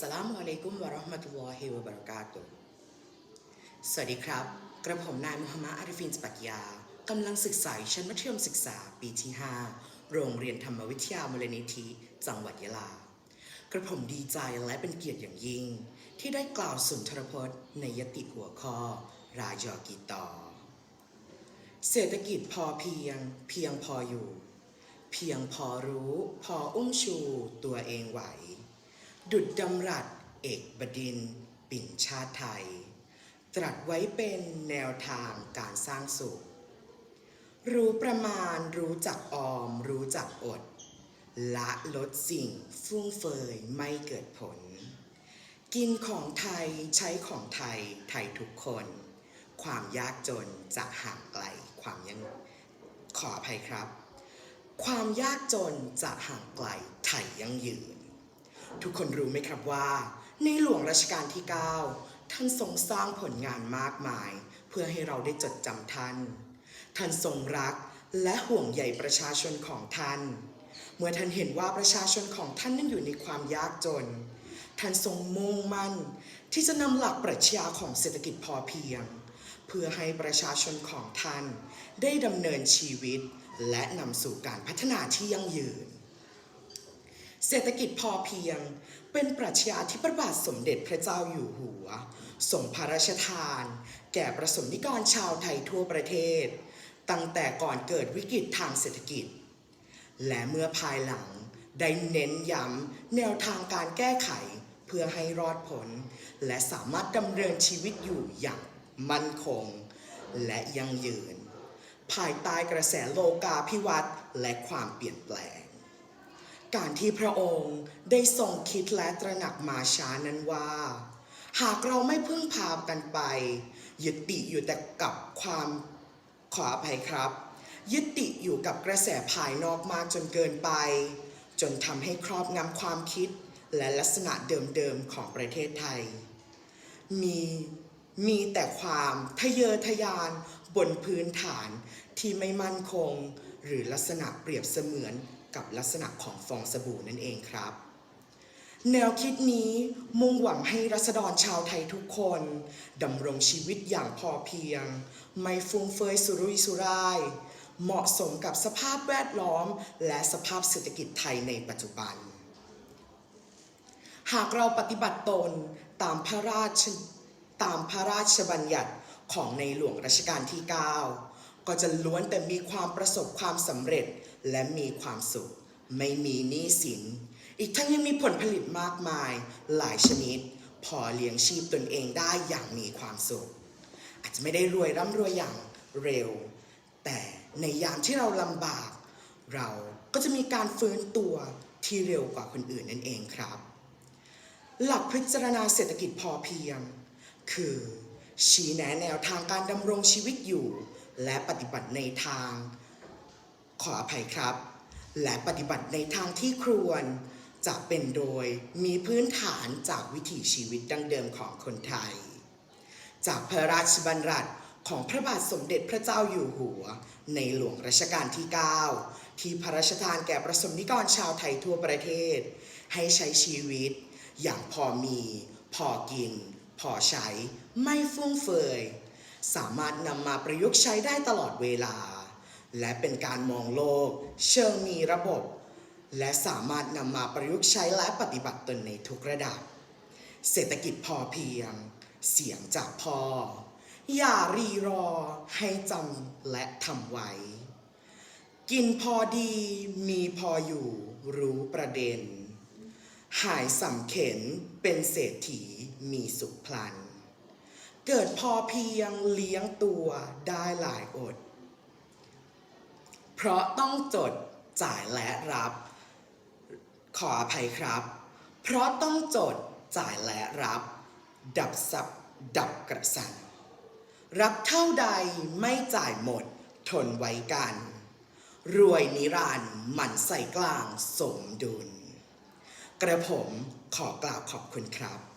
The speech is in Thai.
สลามุอะลัยกุมวะราะห์มะตุลลอฮิวะบะเราะกาตุสวัสดีครับ กระผมนายมุฮัมมัดอาริฟินสปักยากำลังศึกษาชั้นมัธยมศึกษาปีที่ 5 โรงเรียนธรรมวิทยามูลนิธิ จังหวัดยะลา กระผมดีใจและเป็นเกียรติอย่างยิ่ง ที่ได้กล่าวสุนทรพจน์ในยติหัวข้อ รายอกีตอ เศรษฐกิจพอเพียง เพียงพออยู่ เพียงพอรู้ พออุ้มชูตัวเองไหว ดุดดำรัสเอกบดินปิ่นชาติไทย ตรัสไว้เป็นแนวทางการสร้างสุข รู้ประมาณรู้จักออม รู้จักอด ละลดสิ่งฟุ่มเฟือยไม่เกิดผล กินของไทยใช้ของไทยไทยทุกคน ความยากจนจะห่างไกลความยังขออภัยครับ ความยากจนจะห่างไกลไทยยังยืน ทุกคนรู้ไหมครับว่า ในหลวงรัชกาลที่ 9 ท่านทรงสร้างผลงานมากมาย เพื่อให้เราได้จดจำท่าน ท่านทรงรักและห่วงใยประชาชนของท่าน เมื่อท่านเห็นว่าประชาชนของท่านนั้นอยู่ในความยากจน ท่านทรงมุ่งมั่น ที่จะนำหลักปรัชญาของเศรษฐกิจพอเพียง เพื่อให้ประชาชนของท่าน ได้ดำเนินชีวิต และนำสู่การพัฒนาที่ยั่งยืน เศรษฐกิจพอเพียง เป็นปรัชญาที่พระบาทสมเด็จพระเจ้าอยู่หัวส่งพระราชทาน แก่ประสบนิกรชาวไทยทั่วประเทศ ตั้งแต่ก่อนเกิดวิกฤตทางเศรษฐกิจ และเมื่อภายหลังได้เน้นย้ำแนวทางการแก้ไขเพื่อให้รอดผล และสามารถดำเนินชีวิตอยู่อย่างมั่นคง และยั่งยืน ภายใต้กระแสโลกาภิวัตน์และความเปลี่ยนแปลง การที่พระองค์ได้ทรงคิดและตระหนักมาช้านั้นว่า หากเราไม่พึ่งพากันไป ยึดติอยู่แต่กับความขออภัยครับ ยึดติอยู่กับกระแสภายนอกมากจนเกินไป จนทำให้ครอบงำความคิดและลักษณะเดิมๆของประเทศไทย มีมีแต่ความทะเยอทะยานบนพื้นฐานที่ไม่มั่นคง หรือลักษณะเปรียบเสมือน กับลักษณะของฟองสบู่นั่นเองครับ แนวคิดนี้มุ่งหวังให้รัษฎรชาวไทยทุกคนดำรงชีวิตอย่างพอเพียง ไม่ฟุ่มเฟือยสุรุ่ยสุร่าย เหมาะสมกับสภาพแวดล้อม และสภาพเศรษฐกิจไทยในปัจจุบัน หากเราปฏิบัติตนตามพระราชตามพระราชบัญญัติของในหลวงรัชกาลที่ 9 ก็จะล้วนแต่มีความประสบความสำเร็จและมีความสุข ไม่มีหนี้สิน อีกทั้งยังมีผลผลิตมากมาย หลายชนิด พอเลี้ยงชีพตนเองได้อย่างมีความสุข อาจจะไม่ได้รวยร่ำรวยอย่างเร็ว แต่ในยามที่เราลำบาก เราก็จะมีการฟื้นตัวที่เร็วกว่าคนอื่นนั่นเองครับ หลักพิจารณาเศรษฐกิจพอเพียง คือ ชี้แนะแนวทางการดำรงชีวิตอยู่ และปฏิบัติในทาง ขออภัยครับ และปฏิบัติในทางที่ครวรจะเป็นโดยมีพื้นฐานจากวิถีชีวิตดั้งเดิมของคนไทย จากพระราชบัญญัติของพระบาทสมเด็จพระเจ้าอยู่หัว ในหลวงรัชกาลที่ 9 ที่พระราชทานแก่ประสบนิกรชาวไทยทั่วประเทศ ให้ใช้ชีวิต อย่างพอมี พอกิน พอใช้ ไม่ฟุ่มเฟือย สามารถนำมาประยุกต์ใช้ได้ตลอดเวลา และเป็นการมองโลก เชิงมีระบบ และสามารถนำมาประยุกต์ใช้และปฏิบัติตนในทุกระดับ เศรษฐกิจพอเพียง เสียงจากพ่ออย่ารีรอ ให้จำและทำไว้ กินพอดีมีพออยู่ รู้ประเด็น หายสำเข็นเป็นเศรษฐีมีสุขพลัน เกิดพอเพียงเลี้ยงตัวได้หลายอด เพราะต้องจดจ่ายและรับ ขออภัยครับ เพราะต้องจดจ่ายและรับ ดับสับดับกระสันรับเท่าใดไม่จ่ายหมดทนไว้กัน รวยนิรันดร์หมันใส่กลางสมดุล กระผมขอกล่าวขอบคุณครับ